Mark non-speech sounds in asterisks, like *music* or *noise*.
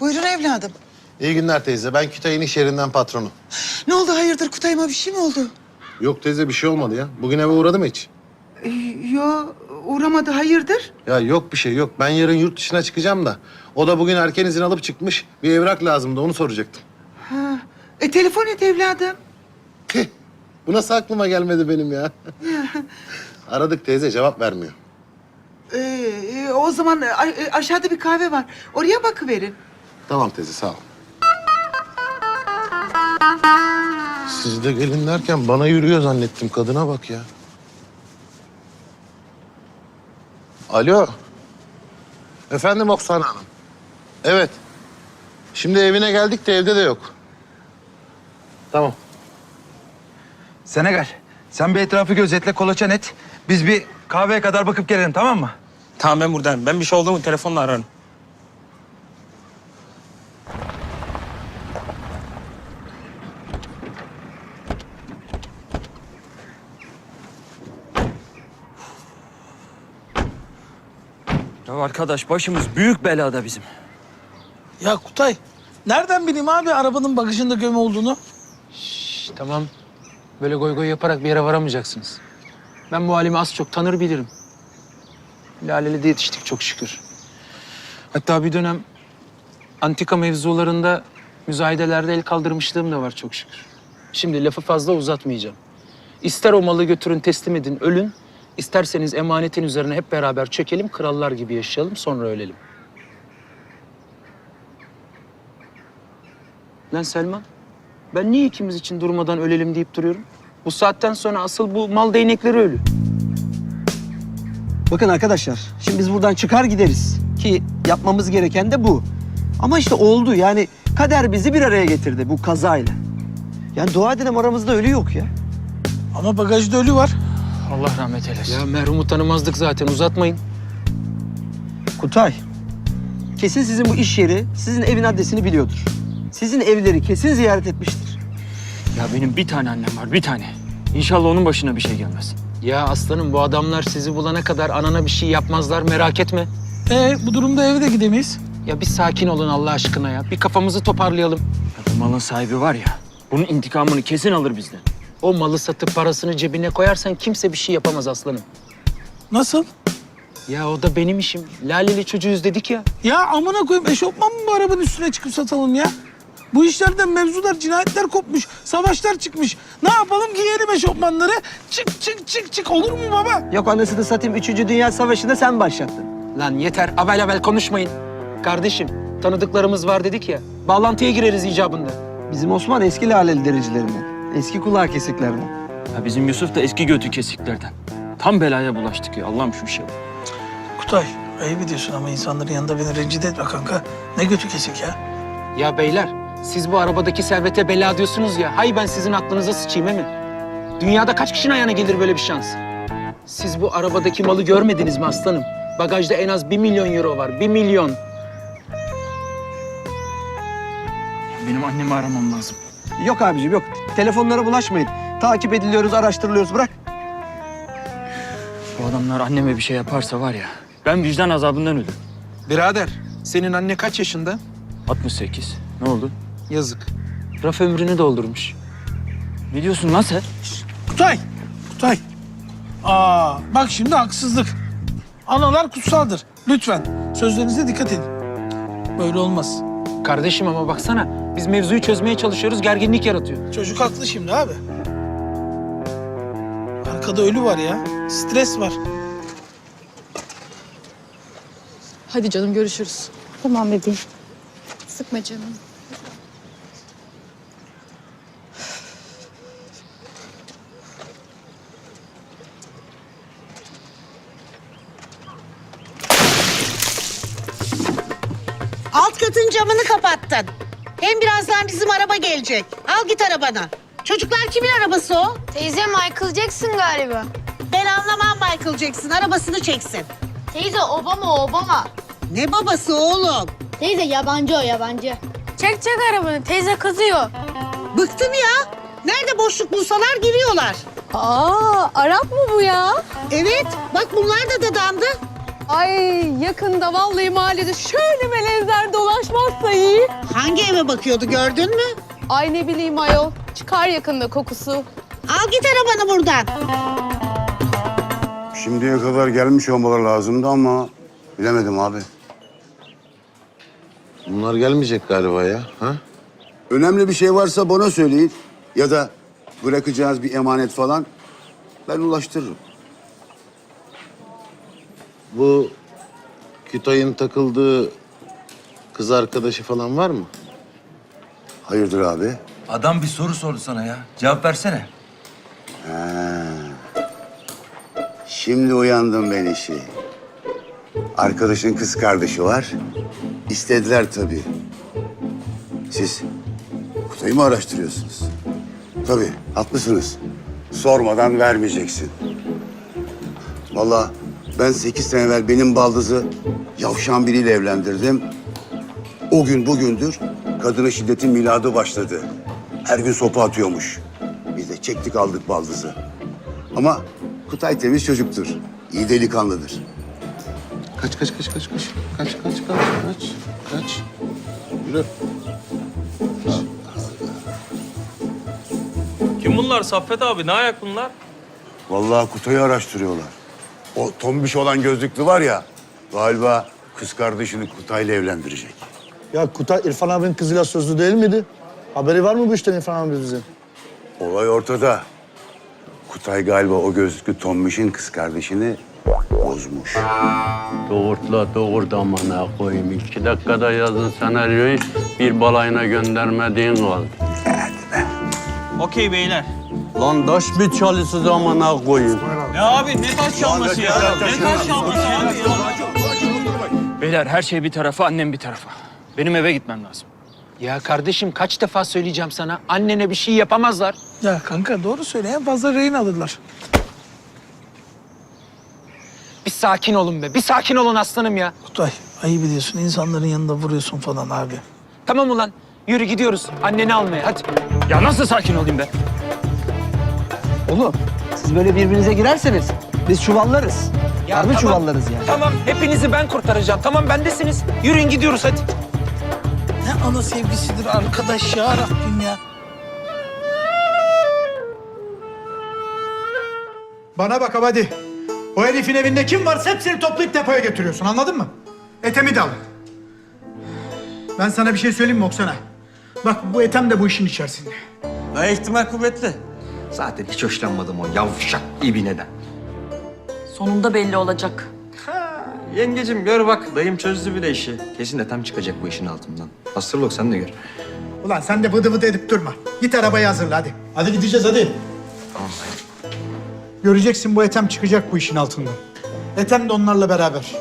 Buyurun evladım. İyi günler teyze. Ben Kütahya iş yerinden patronum. Ne oldu hayırdır Kutay'ıma bir şey mi oldu? Yok teyze bir şey olmadı ya. Bugün eve uğradı mı hiç? Ee, yo uğramadı hayırdır? Ya yok bir şey yok. Ben yarın yurt dışına çıkacağım da. O da bugün erken izin alıp çıkmış. Bir evrak lazımdı onu soracaktım. Ha. E telefon et evladım. Tüh, Bu nasıl aklıma gelmedi benim ya? *laughs* Aradık teyze cevap vermiyor. Ee, e, o zaman a- e, aşağıda bir kahve var. Oraya bakıverin. Tamam teyze sağ ol. Siz de gelin derken bana yürüyor zannettim. Kadına bak ya. Alo. Efendim Oksana Hanım. Evet. Şimdi evine geldik de evde de yok. Tamam. Senegal, sen bir etrafı gözetle, kolaçan et. Biz bir kahveye kadar bakıp gelelim, tamam mı? Tamam ben buradayım. Ben bir şey oldu mu telefonla ararım. Ya arkadaş başımız büyük belada bizim. Ya Kutay, nereden bileyim abi arabanın bagajında göm olduğunu? Tamam. Böyle goy goy yaparak bir yere varamayacaksınız. Ben bu halimi az çok tanır bilirim. Laleli de yetiştik çok şükür. Hatta bir dönem antika mevzularında müzayedelerde el kaldırmışlığım da var çok şükür. Şimdi lafı fazla uzatmayacağım. İster o malı götürün teslim edin ölün. İsterseniz emanetin üzerine hep beraber çökelim krallar gibi yaşayalım sonra ölelim. Lan Selman ben niye ikimiz için durmadan ölelim deyip duruyorum? Bu saatten sonra asıl bu mal değnekleri ölü. Bakın arkadaşlar, şimdi biz buradan çıkar gideriz. Ki yapmamız gereken de bu. Ama işte oldu yani kader bizi bir araya getirdi bu kazayla. Yani dua edelim aramızda ölü yok ya. Ama bagajda ölü var. Allah rahmet eylesin. Ya merhumu tanımazdık zaten uzatmayın. Kutay, kesin sizin bu iş yeri sizin evin adresini biliyordur. Sizin evleri kesin ziyaret etmiştir. Ya benim bir tane annem var bir tane. İnşallah onun başına bir şey gelmez. Ya aslanım bu adamlar sizi bulana kadar anana bir şey yapmazlar merak etme. Ee, bu durumda eve de gidemeyiz. Ya bir sakin olun Allah aşkına ya. Bir kafamızı toparlayalım. Ya bu malın sahibi var ya bunun intikamını kesin alır bizden. O malı satıp parasını cebine koyarsan kimse bir şey yapamaz aslanım. Nasıl? Ya o da benim işim. Laleli çocuğuz dedik ya. Ya amına koyayım eşofman mı bu arabanın üstüne çıkıp satalım ya? Bu işlerden mevzular, cinayetler kopmuş, savaşlar çıkmış. Ne yapalım giyelim eşofmanları? Çık çık çık çık olur mu baba? Yok anasını satayım 3. Dünya Savaşı'nda sen başlattın. Lan yeter avel avel konuşmayın. Kardeşim tanıdıklarımız var dedik ya. Bağlantıya gireriz icabında. Bizim Osman eski laleli derecilerinden. Eski kulağı kesiklerden. Ya bizim Yusuf da eski götü kesiklerden. Tam belaya bulaştık ya Allah'ım şu işe. Kutay, ayıp ediyorsun ama insanların yanında beni rencide etme kanka. Ne götü kesik ya. Ya beyler siz bu arabadaki servete bela diyorsunuz ya. Hay ben sizin aklınıza sıçayım he mi? Dünyada kaç kişinin ayağına gelir böyle bir şans? Siz bu arabadaki malı görmediniz mi aslanım? Bagajda en az bir milyon euro var. Bir milyon. Benim annemi aramam lazım. Yok abicim yok. Telefonlara bulaşmayın. Takip ediliyoruz, araştırılıyoruz. Bırak. Bu adamlar anneme bir şey yaparsa var ya ben vicdan azabından ölürüm. Birader, senin anne kaç yaşında? 68. Ne oldu? Yazık. Raf ömrünü doldurmuş. Ne diyorsun lan sen? Kutay, Kutay. Aa, bak şimdi haksızlık. Analar kutsaldır. Lütfen sözlerinize dikkat edin. Böyle olmaz. Kardeşim ama baksana biz mevzuyu çözmeye çalışıyoruz gerginlik yaratıyor. Çocuk haklı şimdi abi. Arkada ölü var ya. Stres var. Hadi canım görüşürüz. Tamam bebeğim. Sıkma canım. Katın camını kapattın. Hem birazdan bizim araba gelecek. Al git arabana. Çocuklar kimin arabası o? Teyze Michael Jackson galiba. Ben anlamam Michael Jackson. Arabasını çeksin. Teyze Obama Obama. Ne babası oğlum? Teyze yabancı o yabancı. Çek çek arabanı teyze kızıyor. Bıktım ya. Nerede boşluk bulsalar giriyorlar. Aa Arap mı bu ya? Evet. Bak bunlar da dadandı. Ay yakında vallahi mahallede şöyle melezler dolaşmazsa iyi. Hangi eve bakıyordu gördün mü? Ay ne bileyim ayol. Çıkar yakında kokusu. Al git arabanı buradan. Şimdiye kadar gelmiş olmaları lazımdı ama bilemedim abi. Bunlar gelmeyecek galiba ya. Ha? Önemli bir şey varsa bana söyleyin. Ya da bırakacağınız bir emanet falan ben ulaştırırım. Bu Kütay'ın takıldığı kız arkadaşı falan var mı? Hayırdır abi? Adam bir soru sordu sana ya. Cevap versene. Ha. Şimdi uyandım ben işi. Arkadaşın kız kardeşi var. İstediler tabii. Siz Kutay'ı mı araştırıyorsunuz? Tabii, haklısınız. Sormadan vermeyeceksin. Vallahi ben sekiz sene evvel benim baldızı yavşan biriyle evlendirdim. O gün bugündür kadına şiddetin miladı başladı. Her gün sopa atıyormuş. Biz de çektik aldık baldızı. Ama Kutay temiz çocuktur. İyi delikanlıdır. Kaç kaç kaç kaç kaç. Kaç kaç kaç kaç. Kaç. Yürü. Kim bunlar Saffet abi? Ne ayak bunlar? Vallahi Kutay'ı araştırıyorlar. O tombiş olan gözlüklü var ya, galiba kız kardeşini Kutay'la evlendirecek. Ya Kutay İrfan abinin kızıyla sözlü değil miydi? Haberi var mı bu işten İrfan abi bize? Olay ortada. Kutay galiba o gözlüklü tombişin kız kardeşini bozmuş. Doğurtla doğurt amına koyayım. İki dakikada yazdın senaryoyu bir balayına göndermediğin kaldı. Okey beyler. Lan taş bir çalısı amına koyayım. Ne abi ne taş çalması ya? Ne taş çalması abi ya? Beyler her şey bir tarafa, annem bir tarafa. Benim eve gitmem lazım. Ya kardeşim kaç defa söyleyeceğim sana. Annene bir şey yapamazlar. Ya kanka doğru söyle en fazla rehin alırlar. Bir sakin olun be. Bir sakin olun aslanım ya. Kutay ayıp ediyorsun insanların yanında vuruyorsun falan abi. Tamam ulan. Yürü gidiyoruz. Anneni almaya hadi. Ya nasıl sakin olayım be? Oğlum siz böyle birbirinize girerseniz biz çuvallarız. Ya Harbi tamam. çuvallarız yani. Tamam hepinizi ben kurtaracağım. Tamam bendesiniz. Yürüyün gidiyoruz hadi. Ne ana sevgisidir arkadaş ya Rabbim ya. Bana bak hadi. O herifin evinde kim varsa hepsini toplayıp depoya götürüyorsun anladın mı? Etemi de al. Ben sana bir şey söyleyeyim mi Oksana? Bak bu Etem de bu işin içerisinde. Ha, ihtimal kuvvetli. Zaten hiç hoşlanmadım o yavşak ibineden. Sonunda belli olacak. Yengecim gör bak dayım çözdü bile işi. Kesin de tam çıkacak bu işin altından. Astrolog sen de gör. Ulan sen de vıdı vıdı edip durma. Git arabayı hazırla hadi. Hadi gideceğiz hadi. Göreceksin bu Ethem çıkacak bu işin altından. Ethem de onlarla beraber.